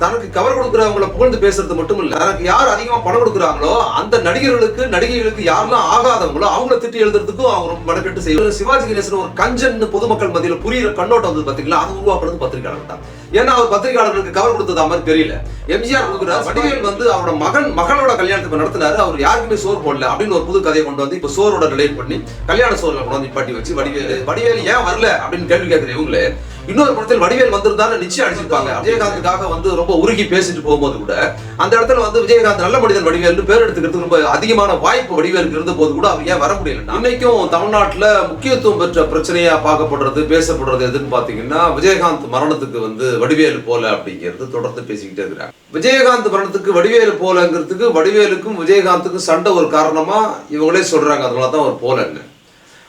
தனக்கு கவர் கொடுக்குறவங்கள புகழ்ந்து பேசுறது மட்டும் இல்ல தனக்கு யார் அதிகமா பணம் கொடுக்குறாங்களோ அந்த நடிகர்களுக்கு நடிகைகளுக்கு யாரெல்லாம் ஆகாதவங்களோ அவங்கள திட்டி எழுதுறதுக்கும் அவங்க ரொம்ப மனப்பெட்டு செய்வாங்க. சிவாஜி கணேசன் ஒரு கஞ்சன் பொதுமக்கள் மத்தியில் புரியுற கண்ணோட்டம் வந்து பாத்தீங்களா அது உருவாக்குறது பத்திரிகையாளர் தான். ஏன்னா அவர் பத்திரிகையாளர்களுக்கு கவர் கொடுத்தது மாதிரி தெரியல. எம்ஜிஆர் கொடுக்குறாரு வடிவேல் வந்து அவரோட மகன் மகளோட கல்யாணத்தை நடத்தினாரு அவர் யாருக்குமே சோறு போடல அப்படின்னு ஒரு புது கதையை கொண்டு வந்து இப்ப சோரோட ரிலேட் பண்ணி கல்யாண சோறுல கொண்டு வந்து நிப்பாட்டி வச்சு வடிவேல் வடிவேல் ஏன் வரல அப்படின்னு கேள்வி கேட்கிற இவங்களே இன்னொரு படத்தில் வடிவேல் வந்திருந்தாலும் நிச்சயம் அடிச்சிருப்பாங்க. விஜயகாந்துக்காக வந்து ரொம்ப உருகி பேசிட்டு போகும்போது கூட அந்த இடத்துல வந்து விஜயகாந்த் நல்ல மனிதன் வடிவேல்னு பேர் எடுத்துக்கிறதுக்கு ரொம்ப அதிகமான வாய்ப்பு வடிவேலுக்கு இருந்த போது கூட அவர் ஏன் வர முடியல? இன்னைக்கும் தமிழ்நாட்டில் முக்கியத்துவம் பெற்ற பிரச்சனையா பார்க்கப்படுறது பேசப்படுறது எதுன்னு பாத்தீங்கன்னா விஜயகாந்த் மரணத்துக்கு வந்து வடிவேலு போல அப்படிங்கிறது தொடர்ந்து பேசிக்கிட்டே இருக்கிறாங்க. விஜயகாந்த் மரணத்துக்கு வடிவேலு போலங்கிறதுக்கு வடிவேலுக்கும் விஜயகாந்துக்கும் சண்டை ஒரு காரணமா இவங்களே சொல்றாங்க. அதனால தான் ஒரு போலன்னு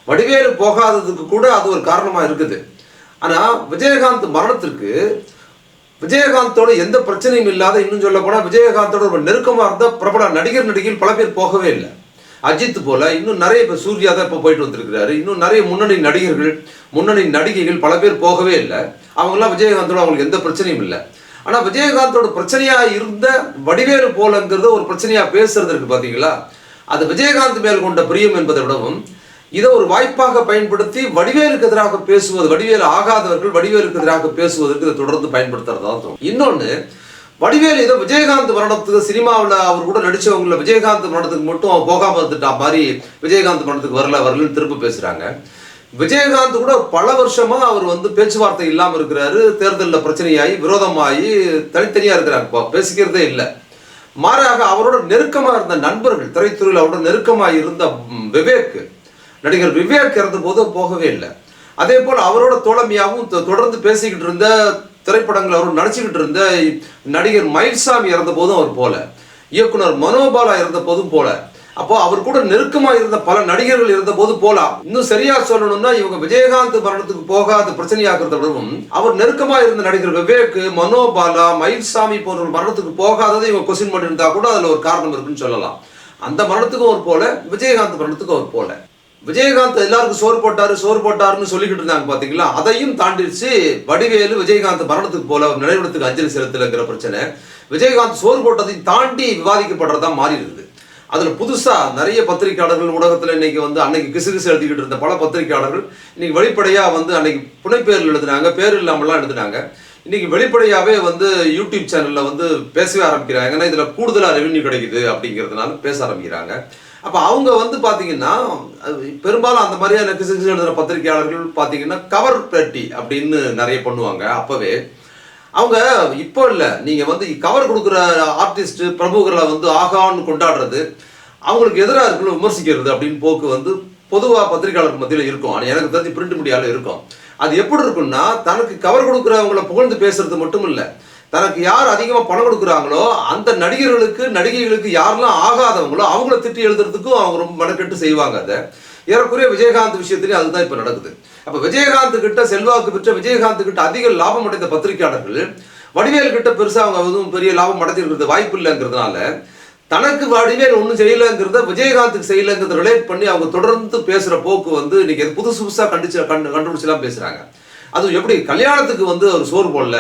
வடிவேலு போகாததுக்கு கூட அது ஒரு காரணமா இருக்குது. ஆனால் விஜயகாந்த் மரணத்திற்கு விஜயகாந்தோட எந்த பிரச்சனையும் இல்லாத இன்னும் சொல்ல போனால் விஜயகாந்தோட ரொம்ப நெருக்கமாக இருந்த பிரபல நடிகர் நடிகையில் பல பேர் போகவே இல்லை. அஜித் போல இன்னும் நிறைய இப்போ சூர்யா தான் இப்போ போயிட்டு வந்திருக்கிறாரு. இன்னும் நிறைய முன்னணி நடிகர்கள் முன்னணி நடிகைகள் பல பேர் போகவே இல்லை. அவங்கெல்லாம் விஜயகாந்தோட அவங்களுக்கு எந்த பிரச்சனையும் இல்லை. ஆனால் விஜயகாந்தோட பிரச்சனையாக இருந்த வடிவேறு போலங்கிறது ஒரு பிரச்சனையாக பேசுறது இருக்கு பாத்தீங்களா? அது விஜயகாந்த் மேல் கொண்ட பிரியம் என்பதை விடவும் இதை ஒரு வாய்ப்பாக பயன்படுத்தி வடிவேலுக்கு எதிராக பேசுவது வடிவேலு ஆகாதவர்கள் வடிவேலுக்கு எதிராக பேசுவதற்கு இதை தொடர்ந்து பயன்படுத்துறதா தோணும். இன்னொன்று வடிவேலு ஏதோ விஜயகாந்த் மரணத்துக்கு சினிமாவில் அவர் கூட நடித்தவங்கள விஜயகாந்த் மரணத்துக்கு மட்டும் அவன் போகாம இருந்துட்டா மாதிரி விஜயகாந்த் மரணத்துக்கு வரல வரலன்னு திரும்ப பேசுறாங்க. விஜயகாந்த் கூட பல வருஷமா அவர் வந்து பேச்சுவார்த்தை இல்லாம இருக்கிறாரு தேர்தலில் பிரச்சனையாகி விரோதமாகி தனித்தனியா இருக்கிறாங்க இப்போ பேசிக்கிறதே இல்லை. மாறாக அவரோட நெருக்கமாக இருந்த நண்பர்கள் திரைத்துறையில் அவரோட நெருக்கமாக இருந்த விவேக் நடிகர் விவேக் இறந்த போது போகவே இல்லை. அதே போல் அவரோட தோழமையாகவும் தொடர்ந்து பேசிக்கிட்டு இருந்த திரைப்படங்கள் அவர் நடிச்சுக்கிட்டு இருந்த நடிகர் மயில்சாமி இறந்த போதும் அவர் போல. இயக்குனர் மனோபாலா இருந்த போதும் போல. அப்போ அவர் கூட நெருக்கமா இருந்த பல நடிகர்கள் இருந்த போது போலாம் இன்னும் சரியா சொல்லணும்னா இவங்க விஜயகாந்த் மரணத்துக்கு போகாத பிரச்சனையாக்குறத விடவும் அவர் நெருக்கமா இருந்த நடிகர் விவேக் மனோபாலா மயில்சாமி போன்ற மரணத்துக்கு போகாததை இவங்க கொஸ்டின் பண்ணியிருந்தா கூட அதுல ஒரு காரணம் இருக்குன்னு சொல்லலாம். அந்த மரணத்துக்கும் ஒரு போல விஜயகாந்த் மரணத்துக்கும் ஒரு போல. விஜயகாந்த் எல்லாருக்கும் சோறு போட்டாரு சோறு போட்டாருன்னு சொல்லிக்கிட்டு இருந்தாங்க பாத்தீங்களா? அதையும் தாண்டிடுச்சு வடிவேலு விஜயகாந்த் மரணத்துக்கு போல நினைவிடத்துக்கு அஞ்சலி செலுத்தலைங்கிற பிரச்சனை. விஜயகாந்த் சோறு போட்டதையும் தாண்டி விவாதிக்கப்படுறதா மாறி இருக்குது அதுல புதுசா நிறைய பத்திரிகையாளர்கள் ஊடகத்துல இன்னைக்கு வந்து அன்னைக்கு கிசுகிசு எழுதிக்கிட்டு இருந்த பல பத்திரிகையாளர்கள் இன்னைக்கு வெளிப்படையா வந்து அன்னைக்கு புனைப்பேரில் எழுதுனாங்க பேர் இல்லாமலாம் எழுதினாங்க. இன்னைக்கு வெளிப்படையாவே வந்து யூடியூப் சேனல்ல வந்து பேசவே ஆரம்பிக்கிறாங்க. ஏன்னா இதுல கூடுதலா ரெவென்யூ கிடைக்குது அப்படிங்கிறதுனால பேச ஆரம்பிக்கிறாங்க. அப்போ அவங்க வந்து பார்த்தீங்கன்னா அது பெரும்பாலும் அந்த மாதிரியான கிசுகிசு எழுதுகிற பத்திரிகையாளர்கள் பார்த்தீங்கன்னா கவர் பேட்டி அப்படின்னு நிறைய பண்ணுவாங்க அப்போவே. அவங்க இப்போ இல்லை நீங்கள் வந்து கவர் கொடுக்குற ஆர்டிஸ்ட் பிரமுகர்களை வந்து ஆகான்னு கொண்டாடுறது அவங்களுக்கு எதிராக இருக்குன்னு விமர்சிக்கிறது அப்படின்னு போக்கு வந்து பொதுவாக பத்திரிகையாளர் மத்தியில் இருக்கும். ஆனால் எனக்கு தெரிஞ்சு பிரிண்ட் மீடியாவில் இருக்கும். அது எப்படி இருக்கும்னா தனக்கு கவர் கொடுக்குறவங்கள புகழ்ந்து பேசுறது மட்டும் இல்லை தனக்கு யார் அதிகமாக பணம் கொடுக்குறாங்களோ அந்த நடிகர்களுக்கு நடிகைகளுக்கு யாரெல்லாம் ஆகாதவங்களோ அவங்கள திட்டி எழுதுறதுக்கும் அவங்க ரொம்ப மெனக்கெட்டு செய்வாங்க அதை. ஏறக்குறைய விஜயகாந்த் விஷயத்திலேயே அதுதான் இப்போ நடக்குது. அப்போ விஜயகாந்த் கிட்ட செல்வாக்கு பெற்ற விஜயகாந்த் கிட்ட அதிக லாபம் அடைந்த பத்திரிகையாளர்கள் வடிவேல் கிட்ட பெருசாக அவங்க எதுவும் பெரிய லாபம் அடைஞ்சிருக்கிறது வாய்ப்பு இல்லைங்கிறதுனால தனக்கு வடிவேல் ஒன்றும் செய்யலைங்கிறத விஜயகாந்துக்கு செய்யலைங்கிறத ரிலேட் பண்ணி அவங்க தொடர்ந்து பேசுகிற போக்கு வந்து இன்னைக்கு புதுசு புதுசாக கண்டுச்சு கண்டு கண்டுபிடிச்சலாம் பேசுகிறாங்க அது எப்படி கல்யாணத்துக்கு வந்து அவர் சோறு போடல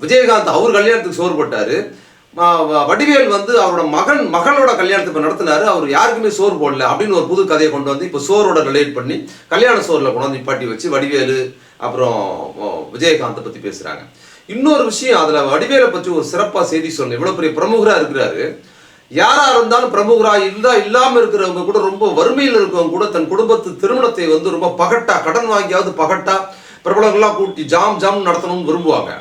விஜயகாந்த் அவர் கல்யாணத்துக்கு சோறு போட்டார். வ- வடிவேல் வந்து அவரோட மகன் மகளோட கல்யாணத்தை நடத்தினார் நடத்தினாரு. அவர் யாருக்குமே சோறு போடல அப்படின்னு ஒரு புது கதையை கொண்டு வந்து இப்போ சோரோட ரிலேட் பண்ணி கல்யாண சோறில் கொண்டு வந்து நிப்பாட்டி வச்சு வடிவேலு அப்புறம் விஜயகாந்தை பற்றி பேசுகிறாங்க இன்னொரு விஷயம் அதில் வடிவேலை பற்றி ஒரு சிறப்பாக செய்தி சொன்னேன் இவ்வளோ பெரிய பிரமுகராக இருக்கிறாரு. யாராக இருந்தாலும் பிரமுகராக இல்லா இல்லாமல் இருக்கிறவங்க கூட ரொம்ப வறுமையில் இருக்கவங்க கூட தன் குடும்பத்து திருமணத்தை வந்து ரொம்ப பகட்டா கடன் வாங்கியாவது பகட்டா பிரபலங்கள்லாம் கூட்டி ஜாம் ஜாம் நடத்தணும்னு விரும்புவாங்க.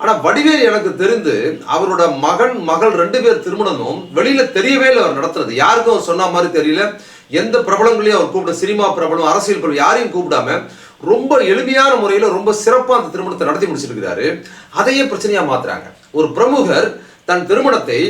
ஆனால் வடிவேல் எனக்கு தெரிந்து அவரோட மகன் மகள் ரெண்டு பேர் திருமணமும் வெளியில தெரியவே இல்லை அவர் நடத்துறது. யாருக்கும் அவர் சொன்ன மாதிரி தெரியல. எந்த பிரபலங்களையும் அவர் கூப்பிட சினிமா பிரபலம் அரசியல் பிரபலம் யாரையும் கூப்பிடாம ரொம்ப எளிமையான முறையில் ரொம்ப சிறப்பாக அந்த திருமணத்தை நடத்தி முடிச்சிருக்கிறாரு. அதையே பிரச்சனையாக மாத்துறாங்க. ஒரு பிரமுகர் தன் திருமணத்தை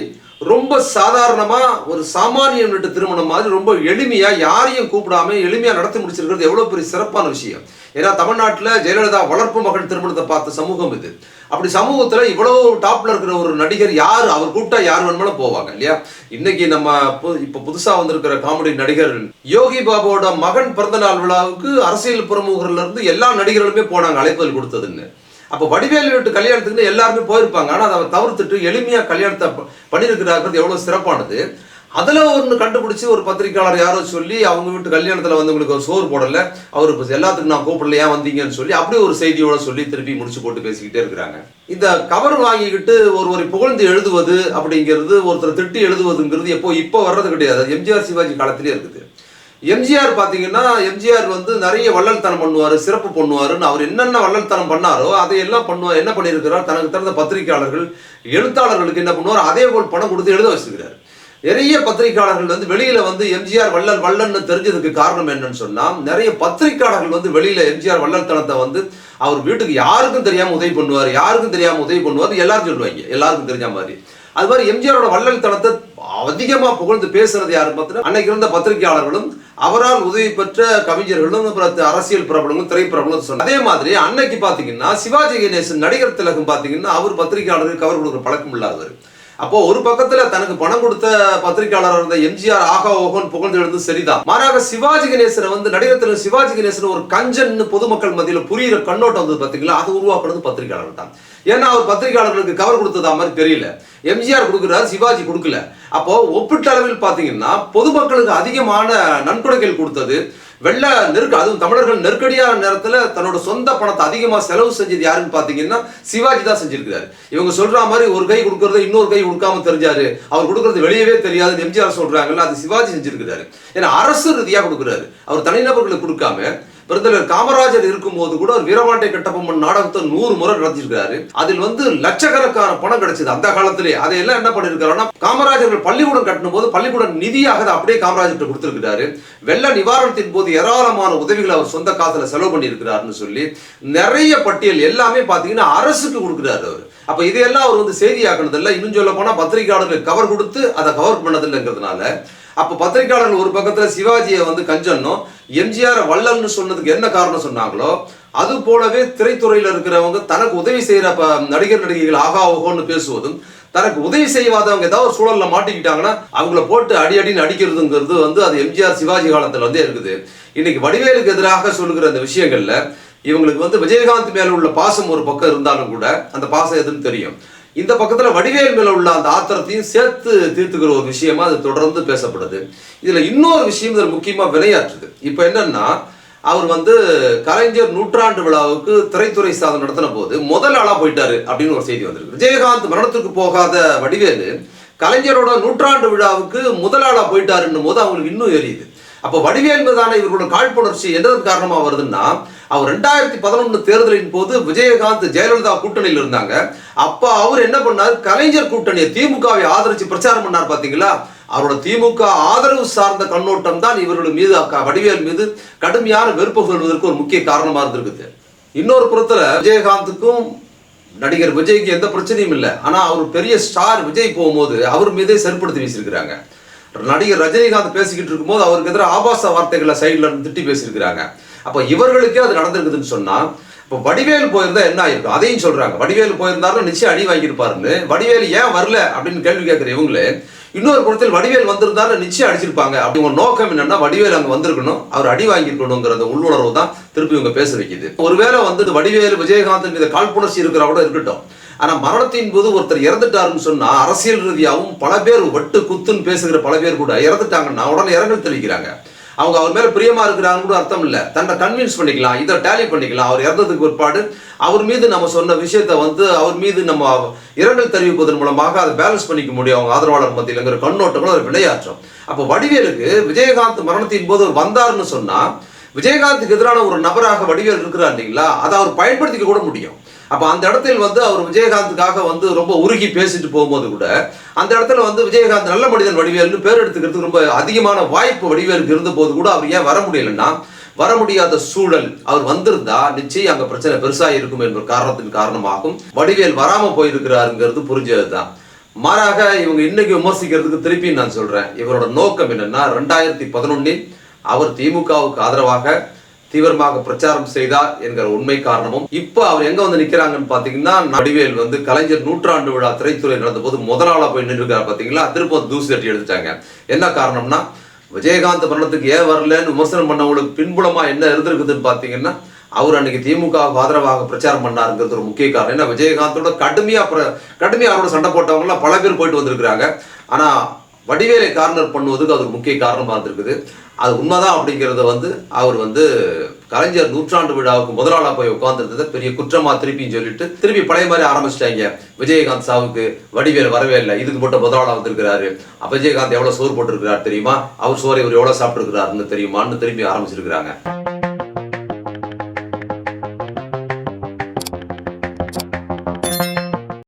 ரொம்ப சாதாரணமா ஒரு சாமானியன் வீட்டு திருமணம் மாதிரி ரொம்ப எளிமையா யாரையும் கூப்பிடாம எளிமையா நடத்தி முடிச்சிருக்கிறது எவ்வளவு பெரிய சிறப்பான விஷயம். ஏன்னா தமிழ்நாட்டில் ஜெயலலிதா வளர்ப்பு மகன் திருமணத்தை பார்த்த சமூகம் இது. அப்படி சமூகத்தில் இவ்வளோ டாப்பில் இருக்கிற ஒரு நடிகர் யார்? அவர் கூப்பிட்டா யார் வேணுமாலும் போவாங்க இல்லையா? இன்னைக்கு நம்ம இப்போ புதுசாக வந்திருக்கிற காமெடி நடிகர் யோகி பாபுவோட மகன் பிறந்தநாள் விழாவுக்கு அரசியல் பிரமுகர்ல இருந்து எல்லா நடிகர்களுமே போனாங்க அழைப்பதல் கொடுத்ததுன்னு. அப்போ வடிவேலு வீட்டு கல்யாணத்துக்குன்னு எல்லாருமே போயிருப்பாங்க. ஆனால் அதை தவிர்த்துட்டு எளிமையாக கல்யாணத்தை ப- பண்ணியிருக்கிறார்கள் சிறப்பானது. அதில் ஒன்று கண்டுபிடிச்சி ஒரு பத்திரிக்கையாளர் யாரோ சொல்லி அவங்க வீட்டு கல்யாணத்தில் வந்து உங்களுக்கு ஒரு சோறு போடலை அவர் இப்போ எல்லாத்துக்கும் நான் கூப்பிடல ஏன் வந்தீங்கன்னு சொல்லி அப்படி ஒரு செய்தியோட சொல்லி திருப்பி முடிச்சு போட்டு பேசிக்கிட்டே இருக்கிறாங்க. இந்த கவர் வாங்கிக்கிட்டு ஒருவரை புகழ்ந்து எழுதுவது அப்படிங்கிறது ஒருத்தர் திட்டி எழுதுவதுங்கிறது எப்போ இப்போ வர்றது கிடையாது. எம்ஜிஆர் சிவாஜி காலத்திலே இருக்குது. எம்ஜிஆர் பார்த்தீங்கன்னா எம்ஜிஆர் வந்து நிறைய வள்ளல்தனம் பண்ணுவார் சிறப்பு பண்ணுவாருன்னு அவர் என்னென்ன வள்ளல்தனம் பண்ணாரோ அதையெல்லாம் பண்ணுவார் என்ன பண்ணியிருக்கிறார்? தனக்கு திறந்த பத்திரிகையாளர்கள் எழுத்தாளர்களுக்கு என்ன பண்ணுவார்? அதே போல் பணம் கொடுத்து எழுத வச்சிருக்கிறார் நிறைய பத்திரிகையாளர்கள் வந்து வெளியில வந்து எம்ஜிஆர் வள்ளல் வள்ளல்னு தெரிஞ்சதுக்கு காரணம் என்னன்னு சொன்னா நிறைய பத்திரிகையாளர்கள் வந்து வெளியில எம்ஜிஆர் வள்ளல்தனத்தை வந்து அவர் வீட்டுக்கு யாருக்கும் தெரியாம உதவி பண்ணுவார் யாருக்கும் தெரியாம உதவி பண்ணுவார் எல்லாரும் சொல்லுவாங்க. எல்லாருக்கும் தெரிஞ்ச மாதிரி. அது மாதிரி எம்ஜிஆரோட வள்ளல் தனத்தை அதிகமா புகழ்ந்து பேசுறது யாரு பார்த்தா அன்னைக்கு இருந்த பத்திரிகையாளர்களும் அவரால் உதவி பெற்ற கவிஞர்களும் அரசியல் பிரபலங்களும் திரைப்பிரபலம் சொன்னாங்க. அதே மாதிரி அன்னைக்கு பாத்தீங்கன்னா சிவாஜி கணேசன் நடிகர் திலகம் பாத்தீங்கன்னா அவர் பத்திரிகையாளருக்கு கவர் கொடுக்குற பழக்கம் இல்லாதவர். அப்போ ஒரு பக்கத்துல தனக்கு பணம் கொடுத்த பத்திரிகையாளர் இருந்த எம்ஜிஆர் ஆகா ஓகோன்னு புகழ்ந்து எழுந்து சரிதான். மாறாக சிவாஜி கணேசனை வந்து நடிகர் சிவாஜி கணேசன் ஒரு கஞ்சன்னு பொதுமக்கள் மத்தியில் புரியுற கண்ணோட்டம் வந்து பாத்தீங்களா? அது உருவாக்குறது பத்திரிகையாளர் தான். ஏன்னா அவர் பத்திரிகையாளர்களுக்கு கவர் கொடுத்ததா மாதிரி தெரியல. எம்ஜிஆர் கொடுக்குறாரு சிவாஜி கொடுக்கல. அப்போ ஒப்பிட்ட அளவில் பாத்தீங்கன்னா பொதுமக்களுக்கு அதிகமான நன்கொடைகள் கொடுத்தது வெள்ள நெருக்க அதுவும் தமிழர்கள் நெருக்கடியான நேரத்தில் தன்னோட சொந்த பணத்தை அதிகமாக செலவு செஞ்சது யாருன்னு பார்த்தீங்கன்னா சிவாஜி தான் செஞ்சிருக்கிறாரு. இவங்க சொல்ற மாதிரி ஒரு கை கொடுக்கறத இன்னொரு கை கொடுக்காம தெரிஞ்சாரு. அவர் கொடுக்கறது வெளியவே தெரியாது எம்ஜிஆர் சொல்றாங்கல்ல அது சிவாஜி செஞ்சிருக்கிறாரு. ஏன்னா அரசு ரீதியாக கொடுக்குறாரு. அவர் தனிநபர்களுக்கு கொடுக்காம பெருந்தலைவர் காமராஜர் இருக்கும்போது கூட ஒரு வீரபாண்டிய கட்டபொம்மன் நாடகத்தை நூறு முறை நடத்திருக்காரு அதில் வந்து லட்சக்கணக்கான பணம் கிடைச்சது அந்த காலத்திலே. அதையெல்லாம் என்ன பண்ணிருக்காருன்னா காமராஜர்கள் பள்ளிக்கூடம் கட்டணும் போது பள்ளிக்கூடம் நிதியாக அதை அப்படியே காமராஜர்கிட்ட கொடுத்திருக்கிறாரு. வெள்ள நிவாரணத்தின் போது ஏராளமான உதவிகளை அவர் சொந்த காசுல செலவு பண்ணியிருக்கிறாருன்னு சொல்லி நிறைய பட்டியல் எல்லாமே பாத்தீங்கன்னா அரசுக்கு கொடுக்குறாரு அவர். அப்ப இதையெல்லாம் அவர் வந்து செய்தியாக்குனது இல்லை இன்னும் சொல்ல போனா பத்திரிகையாளர்களுக்கு கவர் கொடுத்து அதை கவர் பண்ணதில்லைங்கிறதுனால அப்ப பத்திரிகையாளர்கள் ஒரு பக்கத்துல சிவாஜியை வந்து கஞ்சன்னும் எம்ஜிஆர் வள்ளல்னு சொன்னதுக்கு என்ன காரணம் சொன்னாங்களோ அது போலவே திரைத்துறையில் இருக்கிறவங்க தனக்கு உதவி செய்கிற நடிகர் நடிகைகள் ஆகா ஓகோன்னு பேசுவதும் தனக்கு உதவி செய்யாதவங்க ஏதாவது ஒரு சூழல்ல மாட்டிக்கிட்டாங்கன்னா அவங்கள போட்டு அடி அடின்னு அடிக்கிறதுங்கிறது வந்து அது எம்ஜிஆர் சிவாஜி காலத்துல வந்து இருக்குது. இன்னைக்கு வடிவேலுக்கு எதிராக சொல்லுகிற அந்த விஷயங்கள்ல இவங்களுக்கு வந்து விஜயகாந்த் மேல உள்ள பாசம் ஒரு பக்கம் இருந்தாலும் கூட அந்த பாசம் எதுன்னு தெரியும். இந்த பக்கத்துல வடிவேல் மேல உள்ள அந்த ஆத்திரத்தையும் சேர்த்து தீர்த்துக்கிற ஒரு விஷயமா அது தொடர்ந்து பேசப்படுது. இதுல இன்னொரு விஷயம் இதில் முக்கியமா வினையாற்றுது. இப்ப என்னன்னா அவர் வந்து கலைஞர் நூற்றாண்டு விழாவுக்கு திரைத்துறை சாதனை நடத்தின போது முதல் ஆளா போயிட்டாரு அப்படின்னு ஒரு செய்தி வந்திருக்கு. விஜயகாந்த் மரணத்துக்கு போகாத வடிவேலு கலைஞரோட நூற்றாண்டு விழாவுக்கு முதல் ஆளா போயிட்டாருன்னும் போது அவங்களுக்கு இன்னும் எரியுது. அப்போ வடிவேல் மீதான இவர்களோட காழ்ப்புணர்ச்சி எந்தது காரணமாக வருதுன்னா அவர் ரெண்டாயிரத்தி பதினொன்று தேர்தலின் போது விஜயகாந்த் ஜெயலலிதா கூட்டணியில் இருந்தாங்க. அப்ப அவர் என்ன பண்ணார்? கலைஞர் கூட்டணியை திமுகவை ஆதரிச்சு பிரச்சாரம் பண்ணார் பாத்தீங்களா? அவரோட திமுக ஆதரவு சார்ந்த கண்ணோட்டம் தான் இவர்கள் மீது வடிவேல் மீது கடுமையான வெறுப்பு கொள்வதற்கு ஒரு முக்கிய காரணமா இருந்திருக்குது. இன்னொரு புறத்துல விஜயகாந்துக்கும் நடிகர் விஜய்க்கு எந்த பிரச்சனையும் இல்லை. ஆனா அவர் பெரிய ஸ்டார் விஜய் போகும்போது அவர் மீதே செருப்படுத்தி வீசியிருக்கிறாங்க. நடிகர் ரஜினிகாந்த் பேசிக்கிட்டு இருக்கும்போது அவருக்கு எதிராக ஆபாச வார்த்தைகளை சைடில் இருந்து திட்டி பேசியிருக்கிறாங்க. அப்போ இவர்களுக்கே அது நடந்திருக்குதுன்னு சொன்னா இப்போ வடிவேல் போயிருந்தா என்ன ஆயிருக்கும்? அதையும் சொல்றாங்க. வடிவேல் போயிருந்தாலும் நிச்சயம் அடி வாங்கியிருப்பாருன்னு. வடிவேல் ஏன் வரல அப்படின்னு கேள்வி கேட்கிற இவங்களே இன்னொரு புறத்தில் வடிவேல் வந்திருந்தாலும் நிச்சயம் அடிச்சிருப்பாங்க. அப்படி உங்க நோக்கம் என்னன்னா வடிவேல் அங்க வந்திருக்கணும் அவர் அடி வாங்கியிருக்கணுங்கிற அந்த உள்ளுணர்வு தான் திருப்பி இவங்க பேச வைக்குது. ஒருவேளை வந்து வடிவேல் விஜயகாந்த் மீது காழ்ப்புணர்ச்சி இருக்கிற கூட இருக்கட்டும். ஆனா மரணத்தின் போது ஒருத்தர் இறந்துட்டாருன்னு சொன்னா அரசியல் ரீதியாகவும் பல பேர் வெட்டு குத்துன்னு பேசுகிற பல பேர் கூட இறந்துட்டாங்கன்னா உடனே இறங்கல் தெளிக்கிறாங்க அவங்க அவர் மேல பிரியமா இருக்கிறாங்கன்னு கூட அர்த்தம் இல்ல. தன்னை கன்வின்ஸ் பண்ணிக்கலாம் இதை டேலி பண்ணிக்கலாம். அவர் இறந்ததுக்கு பிற்பாடு அவர் மீது நம்ம சொன்ன விஷயத்த வந்து அவர் மீது நம்ம இரங்கல் தெரிவிப்பதன் மூலமாக அதை பேலன்ஸ் பண்ணிக்க முடியும். அவங்க ஆதரவாளர் மத்தியிலங்கிற கண்ணோட்டங்களும் ஒரு விளையாற்றம் அப்போ வடிவேலுக்கு விஜயகாந்த் மரணத்தின் போது அவர் வந்தாருன்னு சொன்னா விஜயகாந்துக்கு எதிரான ஒரு நபராக வடிவேல் இருக்கிறார் இல்லைங்களா? அதை அவர் பயன்படுத்திக்க கூட முடியும். அப்போ அந்த இடத்தில் வந்து அவர் விஜயகாந்துக்காக வந்து ரொம்ப உருகி பேசிட்டு போகும்போது கூட அந்த இடத்துல வந்து விஜயகாந்த் நல்ல மனிதன் வடிவேல்னு பேர் எடுத்துக்கிறதுக்கு ரொம்ப அதிகமான வாய்ப்பு வடிவேலுக்கு இருந்த போது கூட அவர் ஏன் வர முடியலன்னா வர முடியாத சூழல் அவர் வந்திருந்தா நிச்சயம் அங்க பிரச்சனை பெருசா இருக்கும் என்ற காரணத்தின் காரணமாகும். வடிவேல் வராம போயிருக்கிறாருங்கிறது புரிஞ்சதுதான். மாறாக இவங்க இன்னைக்கு விமர்சிக்கிறதுக்கு திருப்பி நான் சொல்றேன். இவரோட நோக்கம் என்னன்னா ரெண்டாயிரத்தி பதினொன்னில் அவர் திமுகவுக்கு ஆதரவாக தீவிரமாக பிரச்சாரம் செய்தார் என்கிற உண்மை காரணமும் இப்போ அவர் எங்க வந்து நிக்கிறாங்கன்னு பாத்தீங்கன்னா நடிவேல் வந்து கலைஞர் நூற்றாண்டு விழா திரைத்துறை நடந்த போது முதல் ஆளா போய் நின்றுருக்காரு பாத்தீங்களா? திரும்ப தூசி தட்டி எடுத்துட்டாங்க. என்ன காரணம்னா விஜயகாந்த் மரணத்துக்கு ஏன் வரலன்னு விமர்சனம் பண்ணவங்களுக்கு பின்புலமா என்ன இருந்திருக்குதுன்னு பாத்தீங்கன்னா அவர் அன்னைக்கு திமுக ஆதரவாக பிரச்சாரம் பண்ணாருங்கிறது ஒரு முக்கிய காரணம். ஏன்னா விஜயகாந்தோட கடுமையா கடுமையா அவரோட சண்டை போட்டவங்க எல்லாம் பல பேர் போயிட்டு வந்திருக்கிறாங்க. ஆனா வடிவேலை கார்னர் பண்ணுவதுக்கு அது ஒரு முக்கிய காரணமாக இருந்திருக்குது. அது உண்மைதான் அப்படிங்கிறத வந்து அவர் வந்து கலைஞர் நூற்றாண்டு விழாவுக்கு முதலாளா போய் உட்கார்ந்துருந்ததை பெரிய குற்றமா திருப்பின்னு சொல்லிட்டு திருப்பி பழைய மாதிரி ஆரம்பிச்சிட்டாங்க. விஜயகாந்த் சாவுக்கு வடிவேல் வரவே இல்லை. இதுக்கு மட்டும் முதலாளா வந்திருக்கிறாரு. அப்ப விஜயகாந்த் எவ்வளவு சோறு போட்டிருக்கிறார் தெரியுமா? அவர் சோறை இவர் எவ்வளவு சாப்பிட்டுருக்கிறாருன்னு தெரியுமான்னு திருப்பி ஆரம்பிச்சிருக்கிறாங்க.